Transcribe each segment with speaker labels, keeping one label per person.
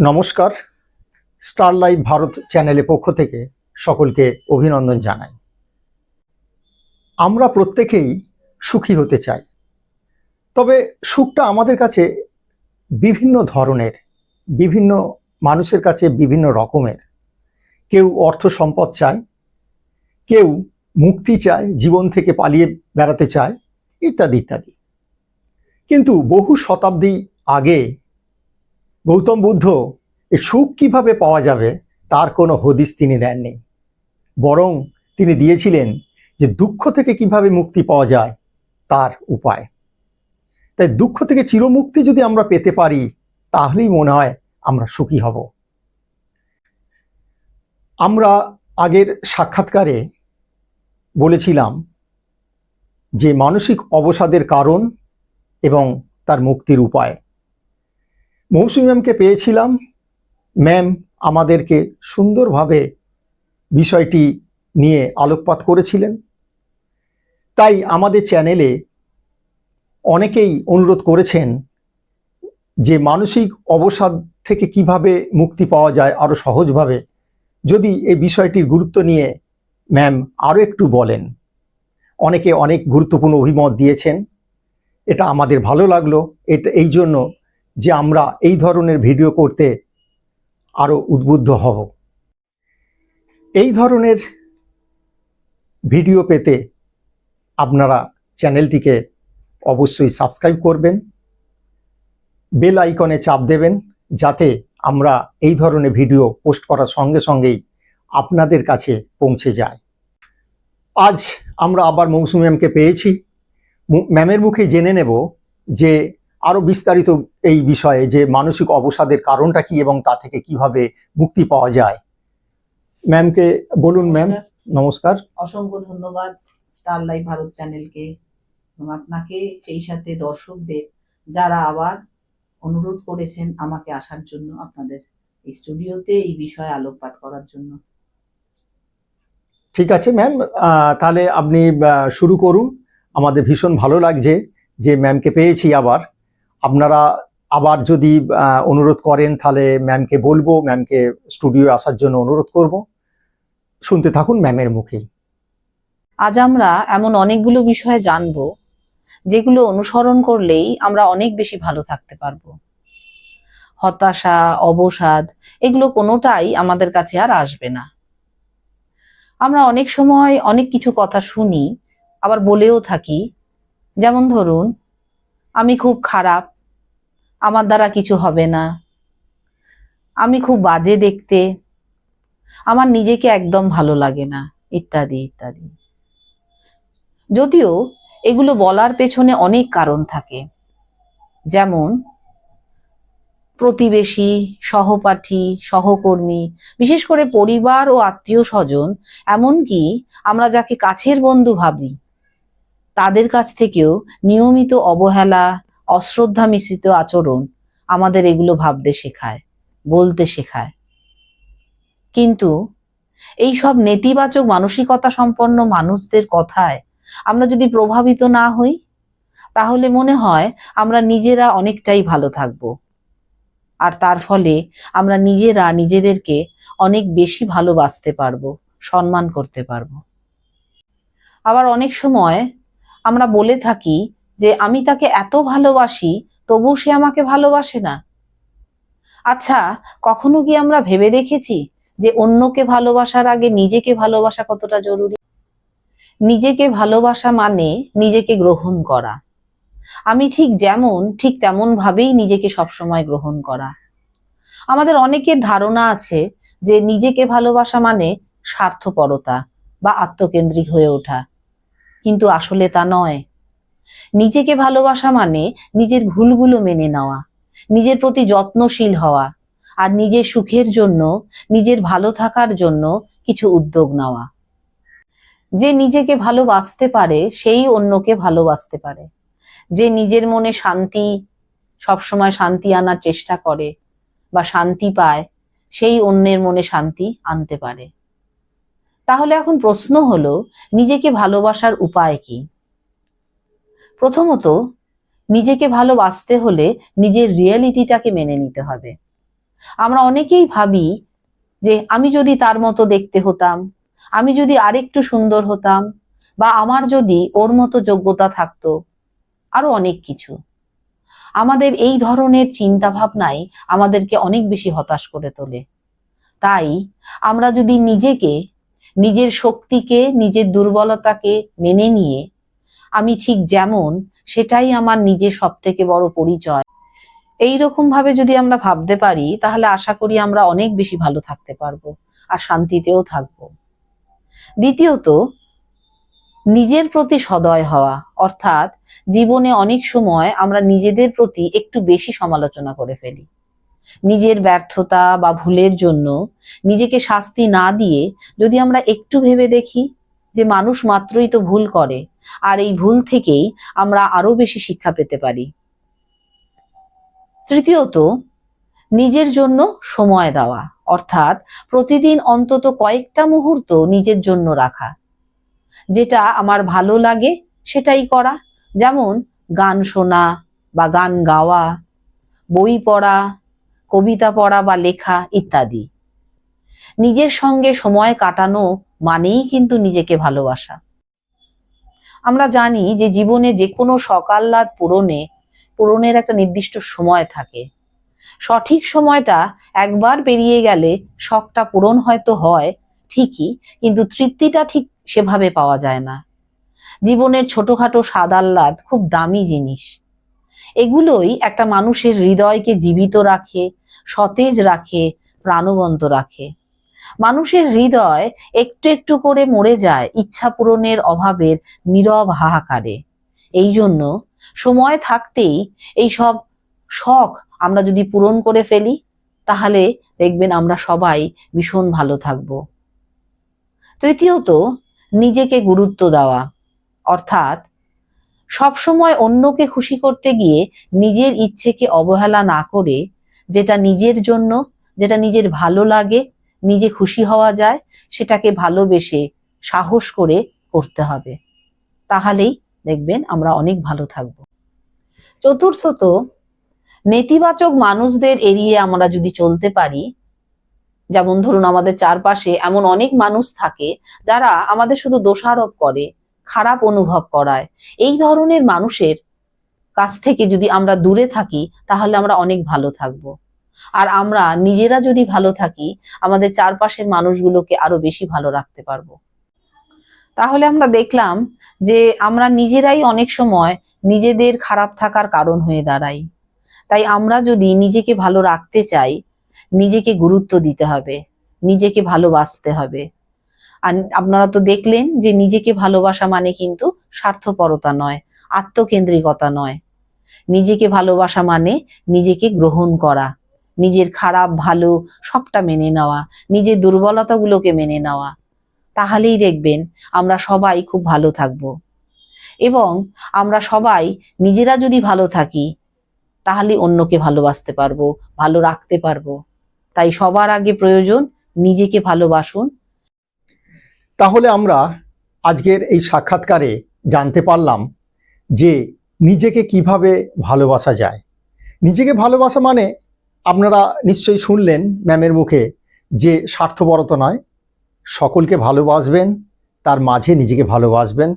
Speaker 1: নমস্কার। Star live Bharat চ্যানেলের পক্ষ থেকে সকলকে অভিনন্দন জানাই। আমরা প্রত্যেকেই সুখী হতে চাই। তবে সুখটা আমাদের কাছে বিভিন্ন ধরনের, বিভিন্ন মানুষের কাছে বিভিন্ন রকমের। কেউ অর্থ সম্পদ চায়, কেউ মুক্তি চায়, জীবন থেকে পালিয়ে বেড়াতে চায়, ইত্যাদি ইত্যাদি। কিন্তু বহু শতাব্দী আগে গৌতম বুদ্ধ এই সুখ কীভাবে পাওয়া যাবে তার কোনো হদিস তিনি দেননি। বরং তিনি দিয়েছিলেন যে দুঃখ থেকে কীভাবে মুক্তি পাওয়া যায় তার উপায়। তাই দুঃখ থেকে চিরমুক্তি যদি আমরা পেতে পারি, তাহলেই মনে হয় আমরা সুখী হব। আমরা আগের সাক্ষাৎকারে বলেছিলাম যে মানসিক অবসাদের কারণ এবং তার মুক্তির উপায়। মৌসুমী ম্যামকে পেয়েছিলাম। ম্যাম আমাদেরকে সুন্দরভাবে বিষয়টি নিয়ে আলোকপাত করেছিলেন। তাই আমাদের চ্যানেলে অনেকেই অনুরোধ করেছেন যে মানসিক অবসাদ থেকে কীভাবে মুক্তি পাওয়া যায় আরও সহজভাবে। যদি এই বিষয়টির গুরুত্ব নিয়ে ম্যাম আরও একটু বলেন। অনেকে অনেক গুরুত্বপূর্ণ অভিমত দিয়েছেন। এটা আমাদের ভালো লাগল। এটা এই জন্য যে আমরা এই ধরনের ভিডিও করতে আরও উদ্বুদ্ধ হব। এই ধরনের ভিডিও পেতে আপনারা চ্যানেলটিকে অবশ্যই সাবস্ক্রাইব করবেন, বেল আইকনে চাপ দেবেন যাতে আমরা এই ধরনের ভিডিও পোস্ট করার সঙ্গে সঙ্গেই আপনাদের কাছে পৌঁছে যায়। আজ আমরা আবার মৌসুমি ম্যামকে পেয়েছি। ম্যামের মুখে জেনে নেব যে আরও বিস্তারিত এই বিষয়ে যে মানসিক অবসাদের কারণটা কি এবং তা থেকে কীভাবে মুক্তি পাওয়া যায়। ম্যামকে বলুন ম্যাম নমস্কার।
Speaker 2: অসংখ্য ধন্যবাদ স্টার লাইভ ভারত চ্যানেলকে এবং আপনাকে সেই সাথে দর্শকদের যারা আবার অনুরোধ করেছেন আমাকে আসার জন্য আপনাদের এই স্টুডিওতে এই বিষয়ে আলোকপাত করার জন্য।
Speaker 1: ঠিক আছে ম্যাম তাহলে আপনি শুরু করুন। আমাদের ভীষণ ভালো লাগছে যে ম্যামকে পেয়েছি আবার। আপনারা আবার যদি অনুরোধ করেন, তাহলে ম্যামকে বলব ম্যামকে স্টুডিও আসার জন্য অনুরোধ করব। শুনতে থাকুন ম্যামের মুখেই।
Speaker 2: আজ আমরা এমন অনেকগুলো বিষয়ে জানব, যেগুলো অনুসরণ করলেই আমরা অনেক বেশি ভালো থাকতে পারব। হতাশা, অবসাদ, এগুলো কোনোটাই আমাদের কাছে আর আসবে না। আমরা অনেক সময় অনেক কিছু কথা শুনি, আবার বলেও থাকি, যেমন ধরুন, আমি খুব খারাপ আমার দ্বারা কিছু হবে না। আমি খুব বাজে দেখতে। আমার নিজেকে একদম ভালো লাগে না। ইত্যাদি ইত্যাদি। যদিও এগুলো বলার পেছনে অনেক কারণ থাকে। যেমন, প্রতিবেশী, সহপাঠী, সহকর্মী, বিশেষ করে পরিবার ও আত্মীয় স্বজন, এমনকি আমরা যাকে কাছের বন্ধু ভাবি, তাদের কাছ থেকেও নিয়মিত অবহেলা অশ্রদ্ধা মিশ্রিত আচরণ আমাদের এগুলো ভাবতে শেখায়, বলতে শেখায়। কিন্তু এই সব নেতিবাচক মানসিকতা সম্পন্ন মানুষদের কথায় আমরা যদি প্রভাবিত না হই, তাহলে মনে হয় আমরা নিজেরা অনেকটাই ভালো থাকব। আর তার ফলে আমরা নিজেরা নিজেদেরকে অনেক বেশি ভালোবাসতে পারব, সম্মান করতে পারব। আবার অনেক সময় আমরা বলে থাকি যে আমি তাকে এত ভালোবাসি, তবু সে আমাকে ভালোবাসে না। আচ্ছা কখনো কি আমরা ভেবে দেখেছি যে অন্যকে ভালোবাসার আগে নিজেকে ভালোবাসা কতটা জরুরি? নিজেকে ভালোবাসা মানে নিজেকে গ্রহণ করা। আমি ঠিক যেমন, ঠিক তেমন ভাবেই নিজেকে সবসময় গ্রহণ করা। আমাদের অনেকের ধারণা আছে যে নিজেকে ভালোবাসা মানে স্বার্থপরতা বা আত্মকেন্দ্রিক হয়ে ওঠা। কিন্তু আসলে তা নয়। নিজেকে ভালোবাসা মানে নিজের ভুলগুলো মেনে নেওয়া, নিজের প্রতি যত্নশীল হওয়া, আর নিজের সুখের জন্য, নিজের ভালো থাকার জন্য কিছু উদ্যোগ নেওয়া। যে নিজেকে ভালোবাসতে পারে, সেই অন্যকে ভালোবাসতে পারে। যে নিজের মনে শান্তি, সবসময় শান্তি আনার চেষ্টা করে বা শান্তি পায়, সেই অন্যের মনে শান্তি আনতে পারে। তাহলে এখন প্রশ্ন হলো, নিজেকে ভালোবাসার উপায় কি? প্রথমত, নিজেকে ভালোবাসতে হলে নিজের রিয়েলিটিটাকে মেনে নিতে হবে। আমরা অনেকেই ভাবি যে, আমি যদি তার মতো দেখতে হতাম, আমি যদি আরেকটু সুন্দর হতাম, বা আমার যদি ওর মতো যোগ্যতা থাকতো, আরও অনেক কিছু। আমাদের এই ধরনের চিন্তা ভাবনাই আমাদেরকে অনেক বেশি হতাশ করে তোলে। তাই, আমরা যদি নিজেকে, নিজের শক্তিকে, নিজের দুর্বলতাকে মেনে নিয়ে আমি ঠিক যেমন, সেটাই আমার নিজের সব থেকে বড় পরিচয়। এই রকম ভাবে যদি আমরা ভাবতে পারি, তাহলে আশা করি আমরা অনেক বেশি ভালো থাকতে পারব আর শান্তিতেও থাকব। দ্বিতীয়ত, নিজের প্রতি সদয় হওয়া, অর্থাৎ জীবনে অনেক সময় আমরা নিজেদের প্রতি একটু বেশি সমালোচনা করে ফেলি। নিজের ব্যর্থতা বা ভুলের জন্য নিজেকে শাস্তি না দিয়ে যদি আমরা একটু ভেবে দেখি যে মানুষ মাত্রই তো ভুল করে, আর এই ভুল থেকেই আমরা আরও বেশি শিক্ষা পেতে পারি। তৃতীয়ত, নিজের জন্য সময় দেওয়া, অর্থাৎ প্রতিদিন অন্তত কয়েকটা মুহূর্ত নিজের জন্য রাখা। যেটা আমার ভালো লাগে, সেটাই করা। যেমন গান শোনা বা গান গাওয়া, বই পড়া, কবিতা পড়া বা লেখা ইত্যাদি। নিজের সঙ্গে সময় কাটানো মানেই কিন্তু নিজেকে ভালোবাসা। আমরা জানি যে জীবনে যে কোনো সকাল্লাদ পূরণে, পূরণের একটা নির্দিষ্ট সময় থাকে। সঠিক সময়টা একবার পেরিয়ে গেলে শখটা পূরণ হয়তো হয়, ঠিকই, কিন্তু তৃপ্তিটা ঠিক সেভাবে পাওয়া যায় না। জীবনের ছোটখাটো স্বাদ আহ্লাদ খুব দামি জিনিস। এগুলোই একটা মানুষের হৃদয়কে জীবিত রাখে, সতেজ রাখে, প্রাণবন্ত রাখে। মানুষের হৃদয় একটু একটু করে মরে যায় ইচ্ছা পূরণের অভাবের নীরব হাহাকারে। এই জন্য সময় থাকতেই এই সব শখ আমরা যদি পূরণ করে ফেলি, তাহলে দেখবেন আমরা সবাই ভীষণ ভালো থাকব। তৃতীয়ত, নিজেকে গুরুত্ব দেওয়া। অর্থাৎ সবসময় অন্যকে খুশি করতে গিয়ে নিজের ইচ্ছেকে অবহেলা না করে, যেটা নিজের জন্য, যেটা নিজের ভালো লাগে নিজে খুশি হওয়া যায়, সেটাকে ভালোবেসে সাহস করে করতে হবে। তাহলেই দেখবেন আমরা অনেক ভালো থাকব। চতুর্থত, নেতিবাচক মানুষদের এড়িয়ে আমরা যদি চলতে পারি, যেমন ধরুন আমাদের চারপাশে এমন অনেক মানুষ থাকে, যারা আমাদের শুধু দোষারোপ করে, খারাপ অনুভব করায়। এই ধরনের মানুষের কাছ থেকে যদি আমরা দূরে থাকি, তাহলে আমরা অনেক ভালো থাকব। আর আমরা নিজেরা যদি ভালো থাকি, আমাদের চারপাশের মানুষগুলোকে আরও বেশি ভালো রাখতে পারব। তাহলে আমরা দেখলাম যে আমরা নিজেরাই অনেক সময় নিজেদের খারাপ থাকার কারণ হয়ে দাঁড়াই। তাই আমরা যদি নিজেকে ভালো রাখতে চাই, নিজেকে গুরুত্ব দিতে হবে, নিজেকে ভালোবাসতে হবে। আর আপনারা তো দেখলেন যে নিজেকে ভালোবাসা মানে কিন্তু স্বার্থপরতা নয়, আত্মকেন্দ্রিকতা নয়। নিজেকে ভালোবাসা মানে নিজেকে গ্রহণ করা। নিজের খারাপ, ভালো সবটা মেনে নেওয়া, নিজের দুর্বলতাগুলোকে মেনে নেওয়া। তাহলেই দেখবেন আমরা সবাই খুব ভালো থাকব। এবং আমরা সবাই নিজেরা যদি ভালো থাকি, তাহলে অন্যকে ভালোবাসতে পারব, ভালো রাখতে পারব। তাই সবার আগে প্রয়োজন নিজেকে ভালোবাসুন।
Speaker 1: তাহলে আমরা আজকের এই সাক্ষাৎকারে জানতে পারলাম যে নিজেকে কীভাবে ভালোবাসা যায়। নিজেকে ভালোবাসা মানে আপনারা নিশ্চয়ই শুনলেন ম্যামের মুখে যে স্বার্থপরতা নয়। সকলকে ভালোবাসবেন তার মাঝে নিজেকে ভালোবাসবেন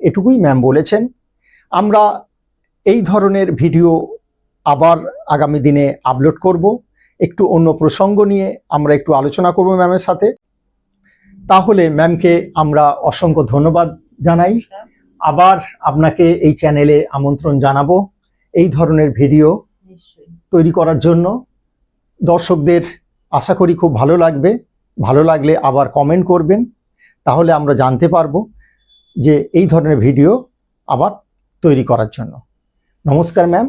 Speaker 1: এটুকুই ম্যাম বলেছেন। আমরা এই ধরনের ভিডিও আবার আগামী দিনে আপলোড করব। একটু অন্য প্রসঙ্গ নিয়ে আমরা একটু আলোচনা করব ম্যামের সাথে। তাহলে ম্যামকে আমরা অসংখ্য ধন্যবাদ জানাই। আবার আপনাকে এই চ্যানেলে আমন্ত্রণ জানাব। এই ধরনের ভিডিও তৈরি করার জন্য। দর্শকদের আশা করি খুব ভালো লাগবে। ভালো লাগলে আবার কমেন্ট করবেন। তাহলে আমরা জানতে পারব যে এই ধরনের ভিডিও আবার তৈরি করার জন্য। নমস্কার ম্যাম